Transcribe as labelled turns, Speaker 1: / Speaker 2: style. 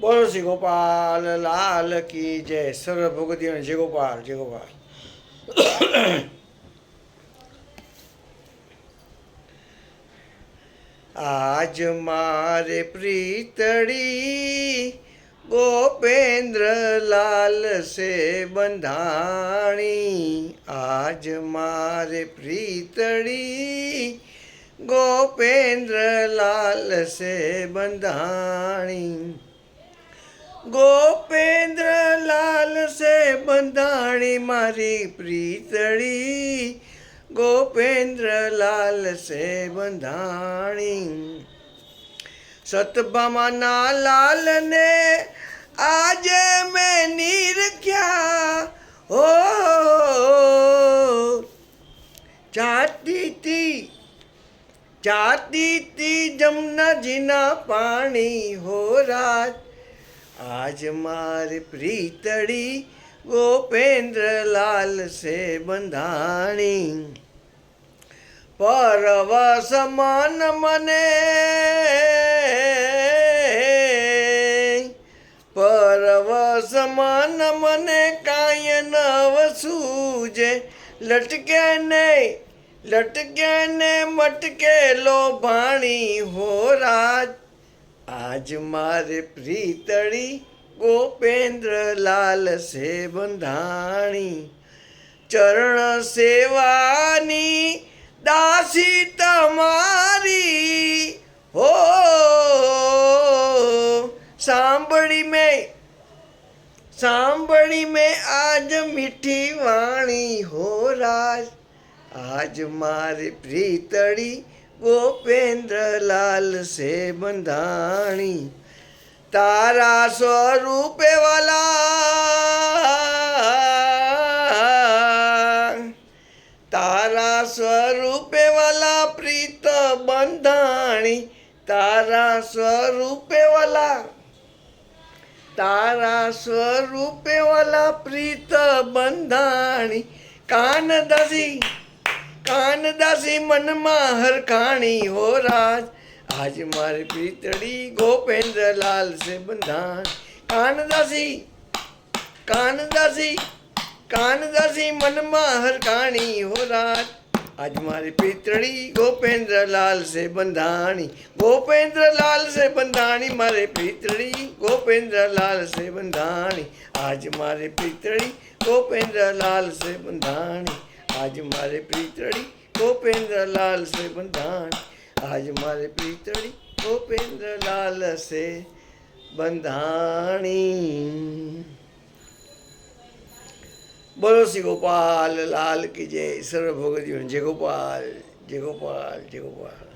Speaker 1: બોલો શ્રી ગોપાલ, લાલ કી જય. સર્વ ભગવતીઓ જય ગોપાલ જય ગોપાલ. આજ મારે પ્રીતડી ગોપેન્દ્ર લાલ સે બંધાણી. આજ મારે પ્રીતડી ગોપેન્દ્ર લાલ સે બંધાણી. ગોપેન્દ્ર લાલ સે બંધાણી મારી પ્રીતળી. ગોપેન્દ્ર લાલ સે બંધાણી. સતભામાના લાલને આજે મેં નિરખ્યા. હો જાતીતી જાતીતી જમનાજીના પાણી હો રાજ. આજ મારી પ્રીતળી ગોપેન્દ્ર લાલ સે બંધાણી. પરવ સમાન મને પરવ સમાન મને કાંઈ નવ સૂજે લટકે નહીં લટકે ને મટકે લો ભાણી હો રાજ. આજ મારે પ્રીતળી ગોપેન્દ્ર લાલ સે બંધાણી ચરણ સેવાની દાસી તમારી. હો, સાંભળી મેં સાંભળી મેં આજ મીઠી વાણી, હો રાજ. આજ મારી પ્રીતળી ગોપેન્દ્ર લાલ સે બંધાણી. તારા સ્વરૂપે વાલા. તારા સ્વરૂપે વાલા પ્રીત બંધાણી. તારા સ્વરૂપે વાલા. તારા સ્વરૂપે વાલા પ્રીત બંધાણી. કાનદાસી કાનદાસી મનમાં હરખાણી હો રાજ. આજ મારે પીતળી ગોપેન્દ્ર લાલ સે બંધાન. કાનદાસી કાનદાસી કાનદાસી મનમાં હરખાણી હો રાજ. આજ મારી પિતળી ગોપેન્દ્ર લાલ સે બંધાણી. ગોપેન્દ્ર લાલ સે બંધાણી, મારે પિતળી ગોપેન્દ્ર લાલ સે બંધાણી. આજ મારે પિતળી ગોપેન્દ્ર લાલ સે બંધાણી. આજ મારે પ્રીતળી ગોપેન્દ્ર છે બંધાણ આજ મારે પ્રીતળી ગોપેન્દ્ર છે બંધાણી. બોલો શ્રી ગોપાલ, લાલ કી જય. સર્વ ભગવતી જય ગોપાલ જય ગોપાલ જય ગોપાલ.